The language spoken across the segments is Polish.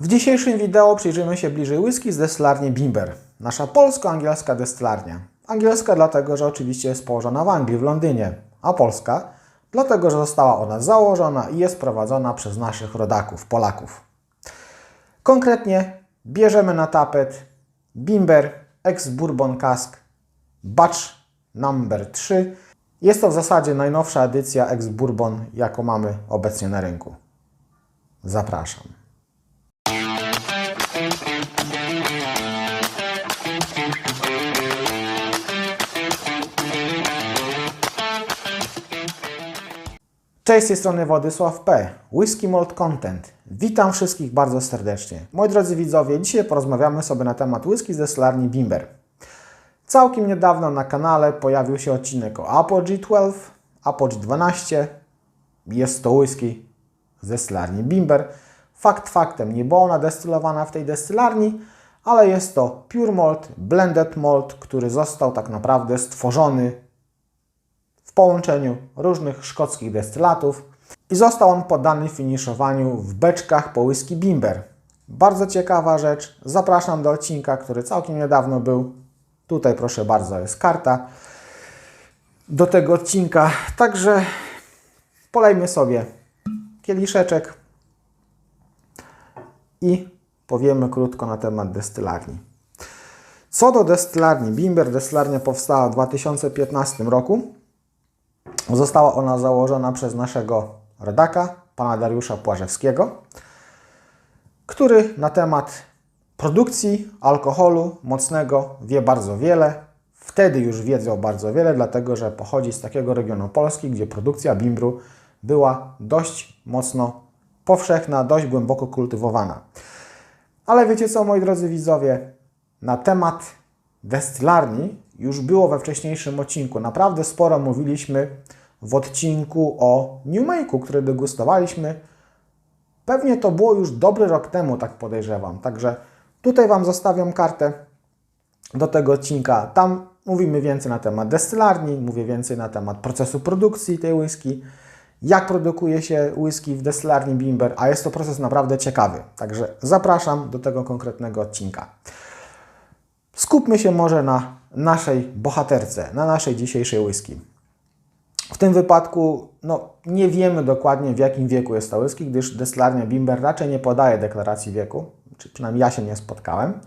W dzisiejszym wideo przyjrzymy się bliżej whisky z destylarni Bimber. Nasza polsko-angielska destylarnia. Angielska dlatego, że oczywiście jest położona w Anglii, w Londynie, a polska dlatego, że została ona założona i jest prowadzona przez naszych rodaków, Polaków. Konkretnie bierzemy na tapet Bimber Ex Bourbon Cask Batch Number 3. Jest to w zasadzie najnowsza edycja Ex Bourbon, jaką mamy obecnie na rynku. Zapraszam. Cześć, z tej strony Władysław P. Whisky Malt Content. Witam wszystkich bardzo serdecznie. Moi drodzy widzowie, dzisiaj porozmawiamy sobie na temat whisky z destylarni Bimber. Całkiem niedawno na kanale pojawił się odcinek o Apogee 12, Apogee 12. Jest to whisky z destylarni Bimber. Fakt faktem, nie była ona destylowana w tej destylarni, ale jest to pure malt, blended malt, który został tak naprawdę stworzony połączeniu różnych szkockich destylatów i został on poddany finiszowaniu w beczkach po whisky Bimber. Bardzo ciekawa rzecz. Zapraszam do odcinka, który całkiem niedawno był. Tutaj proszę bardzo jest karta do tego odcinka. Także polejmy sobie kieliszeczek i powiemy krótko na temat destylarni. Co do destylarni Bimber, destylarnia powstała w 2015 roku. Została ona założona przez naszego rodaka, pana Dariusza Płażewskiego, który na temat produkcji alkoholu mocnego wie bardzo wiele. Wtedy już wiedział bardzo wiele, dlatego że pochodzi z takiego regionu Polski, gdzie produkcja bimbru była dość mocno powszechna, dość głęboko kultywowana. Ale wiecie co, moi drodzy widzowie, na temat destylarni już było we wcześniejszym odcinku. Naprawdę sporo mówiliśmy w odcinku o New Make'u, który degustowaliśmy. Pewnie to było już dobry rok temu, tak podejrzewam. Także tutaj Wam zostawiam kartę do tego odcinka. Tam mówimy więcej na temat destylarni, mówię więcej na temat procesu produkcji tej whisky, jak produkuje się whisky w destylarni Bimber, a jest to proces naprawdę ciekawy. Także zapraszam do tego konkretnego odcinka. Skupmy się może na naszej bohaterce, na naszej dzisiejszej whisky. W tym wypadku no, nie wiemy dokładnie w jakim wieku jest ta whisky, gdyż destylarnia Bimber raczej nie podaje deklaracji wieku, czy przynajmniej ja się nie spotkałem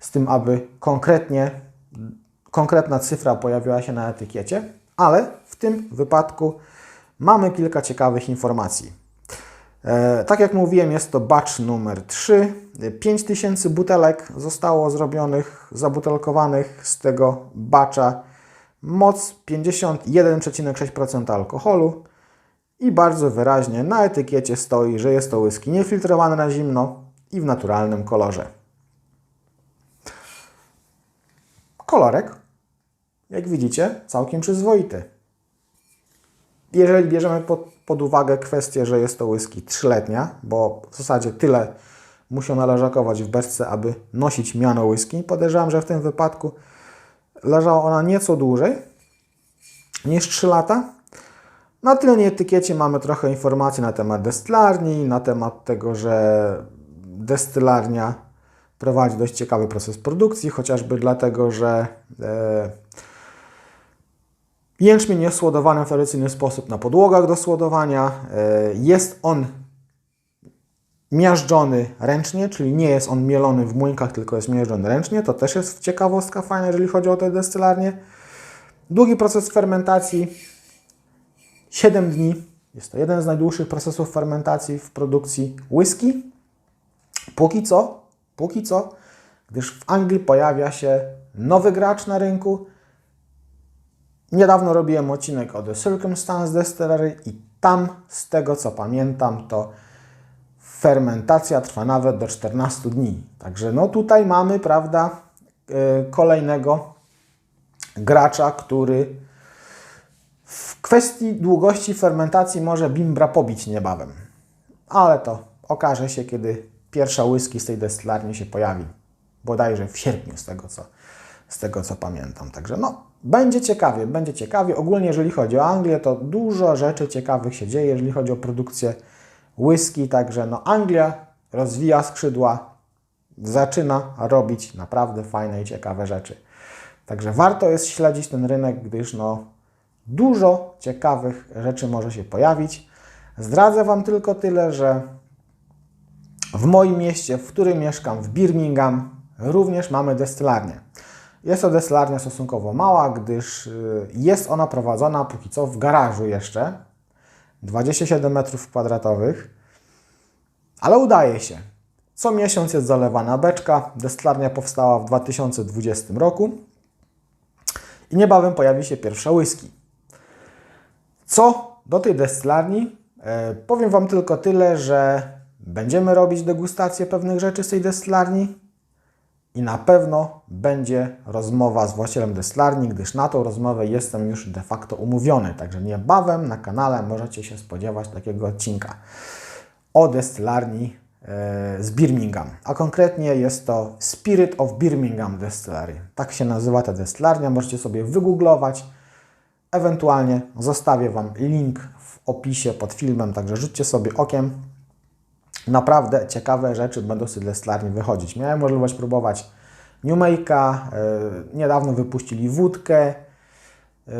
z tym, aby konkretnie, konkretna cyfra pojawiła się na etykiecie, ale w tym wypadku mamy kilka ciekawych informacji. E, tak jak mówiłem, jest to batch numer 3. 5000 butelek zostało zrobionych, zabutelkowanych z tego batcha. Moc 51,6% alkoholu i bardzo wyraźnie na etykiecie stoi, że jest to whisky niefiltrowane na zimno i w naturalnym kolorze. Kolorek, jak widzicie, całkiem przyzwoity. Jeżeli bierzemy pod, pod uwagę kwestię, że jest to whisky trzyletnia, bo w zasadzie tyle musi ona leżakować w beczce, aby nosić miano whisky, podejrzewam, że w tym wypadku leżała ona nieco dłużej niż 3 lata. Na tylnej etykiecie mamy trochę informacji na temat destylarni, na temat tego, że destylarnia prowadzi dość ciekawy proces produkcji, chociażby dlatego, że e, jęczmień jest słodowany w tradycyjny sposób na podłogach do słodowania. E, jest on miażdżony ręcznie, czyli nie jest on mielony w młynkach, tylko jest miażdżony ręcznie. To też jest ciekawostka fajna, jeżeli chodzi o tę destylarnię. Długi proces fermentacji 7 dni. Jest to jeden z najdłuższych procesów fermentacji w produkcji whisky. Póki co, póki co, gdyż w Anglii pojawia się nowy gracz na rynku. Niedawno robiłem odcinek o The Circumstance Distillery i tam, z tego co pamiętam, to fermentacja trwa nawet do 14 dni. Także no tutaj mamy, prawda, yy, kolejnego gracza, który w kwestii długości fermentacji może bimbra pobić niebawem. Ale to okaże się, kiedy pierwsza whisky z tej destylarni się pojawi. Bodajże w sierpniu, z tego co, z tego co pamiętam. Także no, będzie ciekawie, będzie ciekawie. Ogólnie jeżeli chodzi o Anglię, to dużo rzeczy ciekawych się dzieje, jeżeli chodzi o produkcję whisky. Także no, Anglia rozwija skrzydła, zaczyna robić naprawdę fajne i ciekawe rzeczy. Także warto jest śledzić ten rynek, gdyż no, dużo ciekawych rzeczy może się pojawić. Zdradzę Wam tylko tyle, że w moim mieście, w którym mieszkam, w Birmingham, również mamy destylarnię. Jest to destylarnia stosunkowo mała, gdyż y, jest ona prowadzona póki co w garażu jeszcze. 27 metrów kwadratowych, ale udaje się. Co miesiąc jest zalewana beczka. Destylarnia powstała w 2020 roku i niebawem pojawi się pierwsza whisky. Co do tej destylarni, e, powiem Wam tylko tyle, że będziemy robić degustację pewnych rzeczy z tej destylarni i na pewno będzie rozmowa z właścicielem destylarni, gdyż na tą rozmowę jestem już de facto umówiony. Także niebawem na kanale możecie się spodziewać takiego odcinka o destylarni e, z Birmingham. A konkretnie jest to Spirit of Birmingham Distillery. Tak się nazywa ta destylarnia. Możecie sobie wygooglować. Ewentualnie zostawię Wam link w opisie pod filmem, także rzućcie sobie okiem. Naprawdę ciekawe rzeczy będą z tej destylarni wychodzić. Miałem możliwość próbować New Make'a, yy, niedawno wypuścili wódkę. Yy,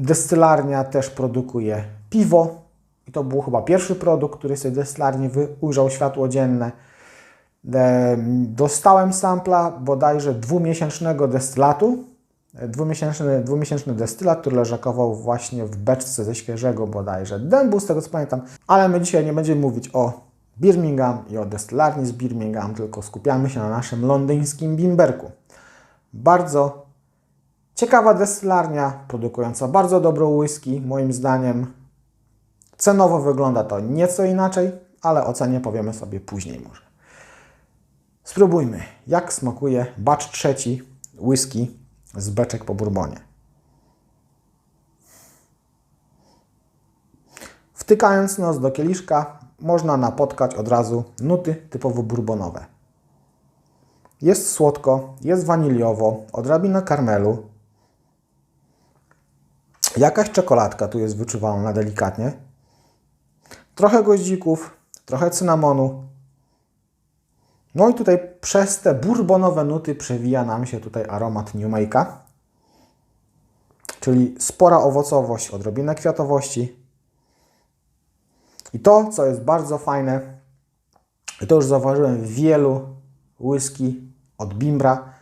destylarnia też produkuje piwo i to był chyba pierwszy produkt, który z tej destylarni ujrzał światło dzienne. E, Dostałem sampla bodajże dwumiesięcznego destylatu. E, Dwumiesięczny, dwumiesięczny destylat, który leżakował właśnie w beczce ze świeżego bodajże dębu, z tego co pamiętam. Ale my dzisiaj nie będziemy mówić o Birmingham i o destylarni z Birmingham, tylko skupiamy się na naszym londyńskim bimberku. Bardzo ciekawa destylarnia, produkująca bardzo dobrą whisky, moim zdaniem. Cenowo wygląda to nieco inaczej, ale o cenie powiemy sobie później może. Spróbujmy, jak smakuje batch trzeci whisky z beczek po bourbonie. Wtykając nos do kieliszka, można napotkać od razu nuty typowo bourbonowe. Jest słodko, jest waniliowo, odrobina karmelu. Jakaś czekoladka tu jest wyczuwalna delikatnie. Trochę goździków, trochę cynamonu. No i tutaj przez te bourbonowe nuty przewija nam się tutaj aromat New Make'a. Czyli spora owocowość, odrobinę kwiatowości. I to, co jest bardzo fajne, to już zauważyłem w wielu whisky od Bimbra,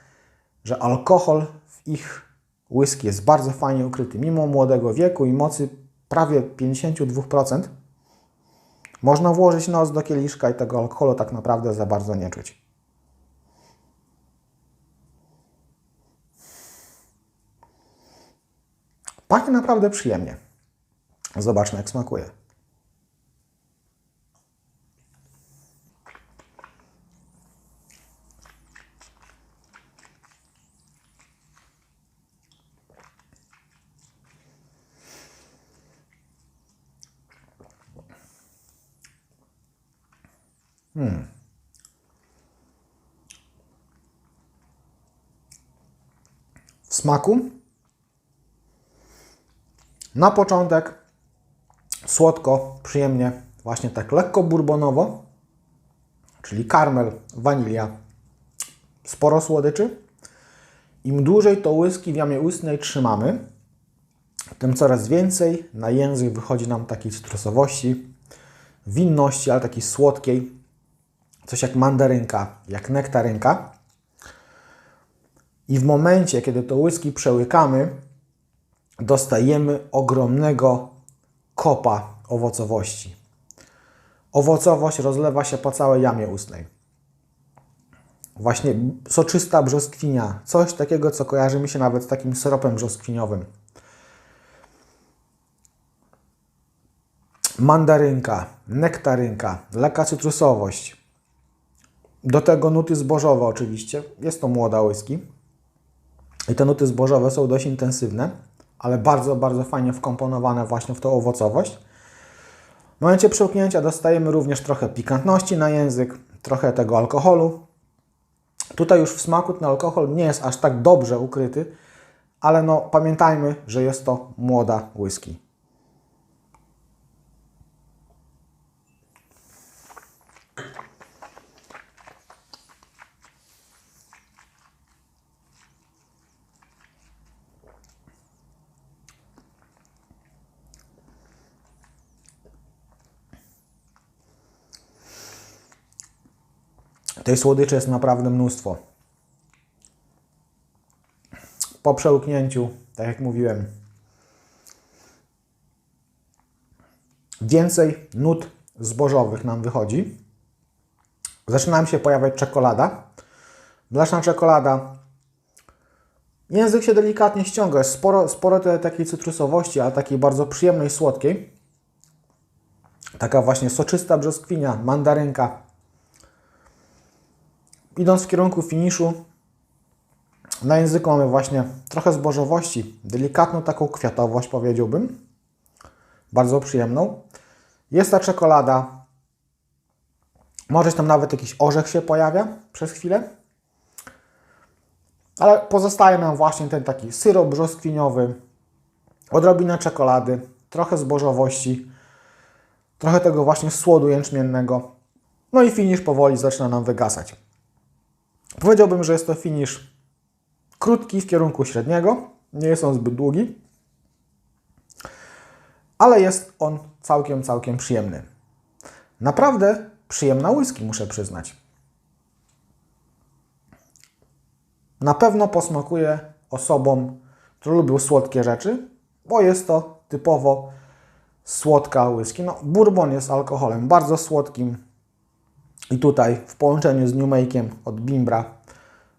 że alkohol w ich whisky jest bardzo fajnie ukryty. Mimo młodego wieku i mocy prawie 52%, można włożyć nos do kieliszka i tego alkoholu tak naprawdę za bardzo nie czuć. Pachnie naprawdę przyjemnie. Zobaczmy, jak smakuje. W smaku. Na początek słodko, przyjemnie, właśnie tak lekko bourbonowo, czyli karmel, wanilia, sporo słodyczy. Im dłużej to whisky w jamie ustnej trzymamy, tym coraz więcej na język wychodzi nam takiej cytrusowości, winności, ale takiej słodkiej, coś jak mandarynka, jak nektarynka. I w momencie, kiedy to whisky przełykamy, dostajemy ogromnego kopa owocowości. Owocowość rozlewa się po całej jamie ustnej. Właśnie soczysta brzoskwinia, coś takiego, co kojarzy mi się nawet z takim syropem brzoskwiniowym. Mandarynka, nektarynka, lekka cytrusowość. Do tego nuty zbożowe oczywiście. Jest to młoda whisky. I te nuty zbożowe są dość intensywne, ale bardzo, bardzo fajnie wkomponowane właśnie w tą owocowość. W momencie przełknięcia dostajemy również trochę pikantności na język, trochę tego alkoholu. Tutaj już w smaku ten alkohol nie jest aż tak dobrze ukryty, ale no pamiętajmy, że jest to młoda whisky. Tej słodyczy jest naprawdę mnóstwo. Po przełknięciu, tak jak mówiłem, więcej nut zbożowych nam wychodzi. Zaczyna nam się pojawiać czekolada. Mleczna czekolada. Język się delikatnie ściąga. Jest sporo, sporo tej takiej cytrusowości, ale takiej bardzo przyjemnej, słodkiej. Taka właśnie soczysta brzoskwinia, mandarynka. Idąc w kierunku finiszu, na języku mamy właśnie trochę zbożowości, delikatną taką kwiatowość powiedziałbym. Bardzo przyjemną. Jest ta czekolada. Może tam nawet jakiś orzech się pojawia przez chwilę. Ale pozostaje nam właśnie ten taki syrop brzoskwiniowy, odrobinę czekolady, trochę zbożowości, trochę tego właśnie słodu jęczmiennego. No i finisz powoli zaczyna nam wygasać. Powiedziałbym, że jest to finisz krótki w kierunku średniego. Nie jest on zbyt długi, ale jest on całkiem, całkiem przyjemny. Naprawdę przyjemna whisky, muszę przyznać. Na pewno posmakuje osobom, które lubią słodkie rzeczy, bo jest to typowo słodka whisky. No, bourbon jest alkoholem bardzo słodkim i tutaj w połączeniu z Newmake'iem od Bimbra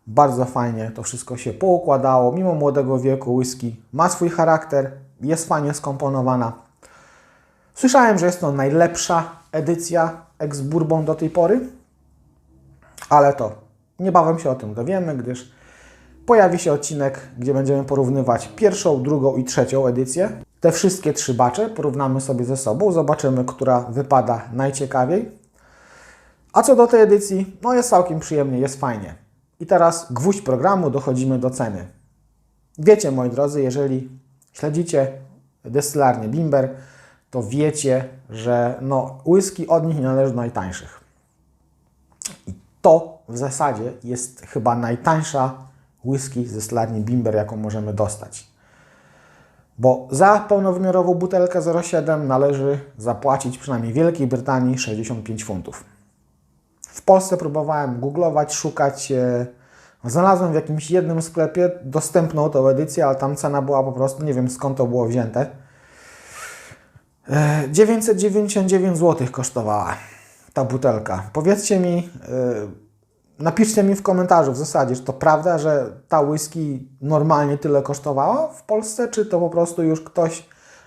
bardzo fajnie to wszystko się poukładało. Mimo młodego wieku whisky ma swój charakter, jest fajnie skomponowana. Słyszałem, że jest to najlepsza edycja ex-bourbon do tej pory, ale to niebawem się o tym dowiemy, gdyż pojawi się odcinek, gdzie będziemy porównywać pierwszą, drugą i trzecią edycję. Te wszystkie trzy bacze porównamy sobie ze sobą, zobaczymy, która wypada najciekawiej. A co do tej edycji, no jest całkiem przyjemnie, jest fajnie. I teraz gwóźdź programu, dochodzimy do ceny. Wiecie, moi drodzy, jeżeli śledzicie destylarnię Bimber, to wiecie, że no, whisky od nich nie należy do najtańszych. I to w zasadzie jest chyba najtańsza whisky z destylarni Bimber, jaką możemy dostać. Bo za pełnowymiarową butelkę 0,7 należy zapłacić przynajmniej w Wielkiej Brytanii 65 funtów. W Polsce próbowałem googlować, szukać. e, Znalazłem w jakimś jednym sklepie dostępną tą edycję, ale tam cena była po prostu, nie wiem skąd to było wzięte. E, 999 zł kosztowała ta butelka. Powiedzcie mi, e, napiszcie mi w komentarzu w zasadzie, czy to prawda, że ta whisky normalnie tyle kosztowała w Polsce, czy to po prostu już ktoś,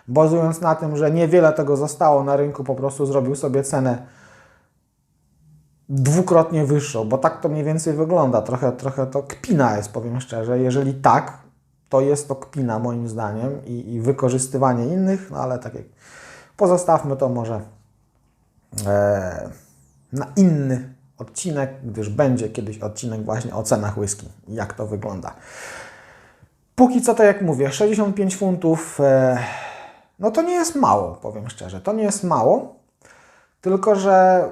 bazując na tym, że niewiele tego zostało na rynku, po prostu zrobił sobie cenę dwukrotnie wyższą, bo tak to mniej więcej wygląda. Trochę, trochę to kpina jest, powiem szczerze. Jeżeli tak, to jest to kpina moim zdaniem i, i wykorzystywanie innych, no ale tak jak pozostawmy to może e, na inny odcinek, gdyż będzie kiedyś odcinek właśnie o cenach whisky jak to wygląda. Póki co, tak jak mówię, 65 funtów, e, no to nie jest mało, powiem szczerze. To nie jest mało, tylko że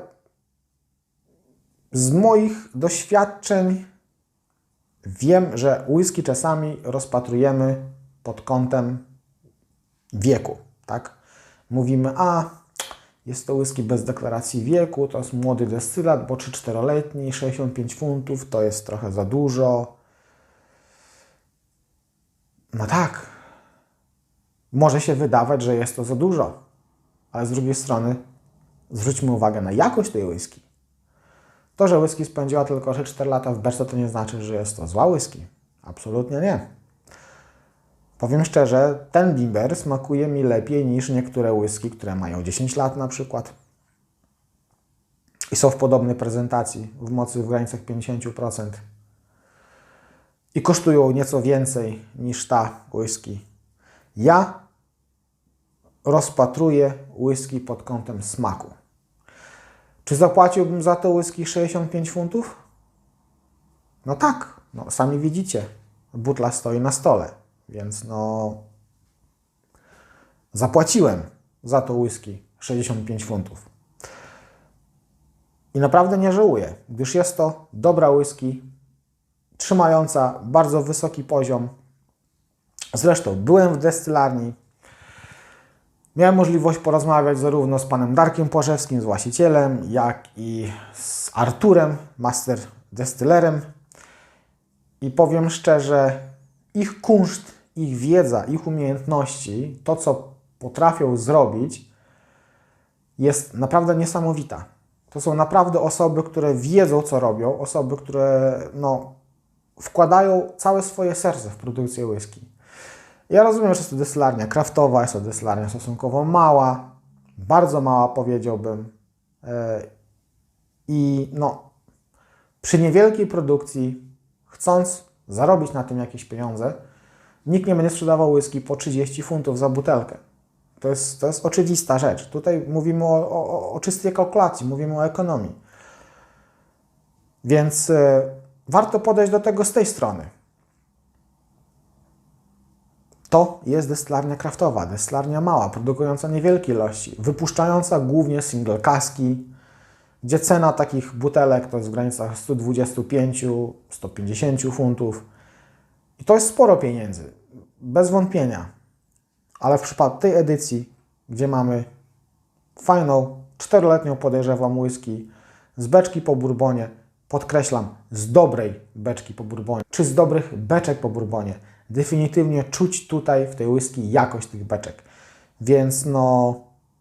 z moich doświadczeń wiem, że whisky czasami rozpatrujemy pod kątem wieku, tak? Mówimy, a jest to whisky bez deklaracji wieku, to jest młody destylat, bo 3-4-letni, 65 funtów to jest trochę za dużo. No tak, może się wydawać, że jest to za dużo, ale z drugiej strony zwróćmy uwagę na jakość tej whisky. To, że whisky spędziła tylko 4 lata w beczce, to nie znaczy, że jest to zła whisky. Absolutnie nie. Powiem szczerze, ten bimber smakuje mi lepiej niż niektóre whisky, które mają 10 lat na przykład. I są w podobnej prezentacji, w mocy w granicach 50%. I kosztują nieco więcej niż ta whisky. Ja rozpatruję whisky pod kątem smaku. Czy zapłaciłbym za to whisky 65 funtów? No tak, no, sami widzicie. Butla stoi na stole, więc no zapłaciłem za to whisky 65 funtów. I naprawdę nie żałuję, gdyż jest to dobra whisky, trzymająca bardzo wysoki poziom. Zresztą byłem w destylarni, Miałem możliwość porozmawiać zarówno z panem Darkiem Płażewskim, z właścicielem, jak i z Arturem, master destillerem. I powiem szczerze, ich kunszt, ich wiedza, ich umiejętności, to co potrafią zrobić, jest naprawdę niesamowita. To są naprawdę osoby, które wiedzą, co robią, osoby, które no, wkładają całe swoje serce w produkcję whisky. Ja rozumiem, że jest to destylarnia kraftowa, jest to destylarnia stosunkowo mała, bardzo mała powiedziałbym. E, I no, przy niewielkiej produkcji, chcąc zarobić na tym jakieś pieniądze, nikt nie będzie sprzedawał whisky po 30 funtów za butelkę. To jest, to jest oczywista rzecz. Tutaj mówimy o, o, o czystej kalkulacji, mówimy o ekonomii. Więc y, warto podejść do tego z tej strony. To jest destylarnia kraftowa, destylarnia mała, produkująca niewielkie ilości, wypuszczająca głównie single kaski, gdzie cena takich butelek to jest w granicach 125-150 funtów. I to jest sporo pieniędzy, bez wątpienia. Ale w przypadku tej edycji, gdzie mamy fajną, czteroletnią podejrzewam whisky z beczki po bourbonie, podkreślam, z dobrej beczki po bourbonie, czy z dobrych beczek po bourbonie, definitywnie czuć tutaj w tej whisky jakość tych beczek. Więc no,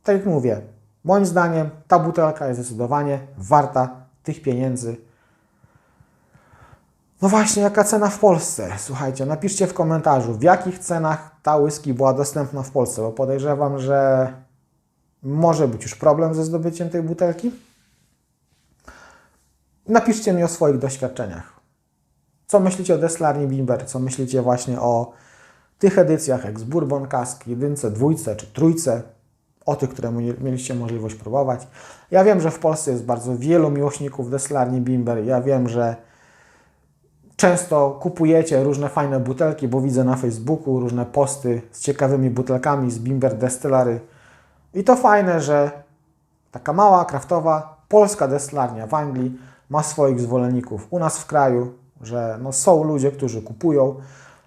tak jak mówię, moim zdaniem ta butelka jest zdecydowanie warta tych pieniędzy. No właśnie, jaka cena w Polsce? Słuchajcie, napiszcie w komentarzu, w jakich cenach ta whisky była dostępna w Polsce, bo podejrzewam, że może być już problem ze zdobyciem tej butelki. Napiszcie mi o swoich doświadczeniach. Co myślicie o Deslarni Bimber? Co myślicie właśnie o tych edycjach jak z Bourbon Cask, jedynce, dwójce czy trójce? O tych, które mieliście możliwość próbować. Ja wiem, że w Polsce jest bardzo wielu miłośników Deslarni Bimber. Ja wiem, że często kupujecie różne fajne butelki, bo widzę na Facebooku różne posty z ciekawymi butelkami z Bimber Destylary. I to fajne, że taka mała, kraftowa, polska destylarnia w Anglii ma swoich zwolenników u nas w kraju, że no są ludzie, którzy kupują,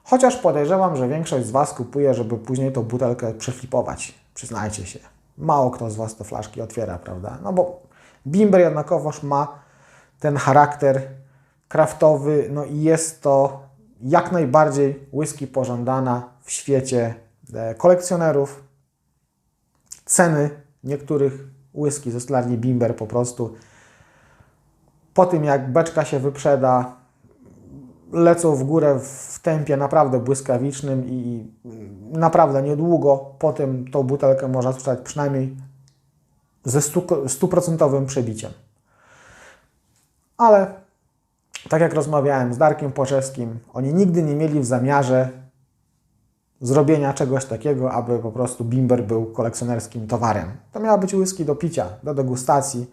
chociaż podejrzewam, że większość z Was kupuje, żeby później tą butelkę przeflipować. Przyznajcie się. Mało kto z Was te flaszki otwiera, prawda? No bo Bimber jednakowoż ma ten charakter kraftowy, no i jest to jak najbardziej whisky pożądana w świecie e, kolekcjonerów. Ceny niektórych whisky ze stolarni Bimber po prostu po tym jak beczka się wyprzeda, lecą w górę w tempie naprawdę błyskawicznym i naprawdę niedługo po tym tą butelkę można sprzedać przynajmniej ze stuprocentowym przebiciem. Ale tak jak rozmawiałem z Darkiem Płaczewskim, oni nigdy nie mieli w zamiarze zrobienia czegoś takiego, aby po prostu bimber był kolekcjonerskim towarem. To miała być whisky do picia, do degustacji.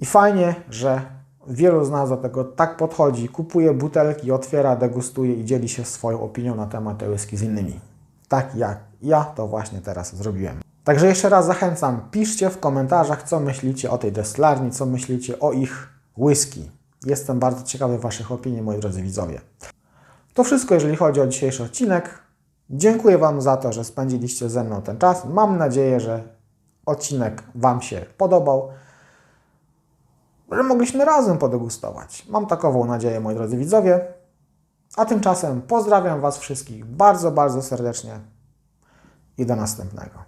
I fajnie, że wielu z nas do tego tak podchodzi, kupuje butelki, otwiera, degustuje i dzieli się swoją opinią na temat tej whisky z innymi. Tak jak ja to właśnie teraz zrobiłem. Także jeszcze raz zachęcam, piszcie w komentarzach, co myślicie o tej destylarni, co myślicie o ich whisky. Jestem bardzo ciekawy Waszych opinii, moi drodzy widzowie. To wszystko, jeżeli chodzi o dzisiejszy odcinek. Dziękuję Wam za to, że spędziliście ze mną ten czas. Mam nadzieję, że odcinek Wam się podobał, że mogliśmy razem podegustować. Mam takową nadzieję, moi drodzy widzowie. A tymczasem pozdrawiam Was wszystkich bardzo, bardzo serdecznie i do następnego.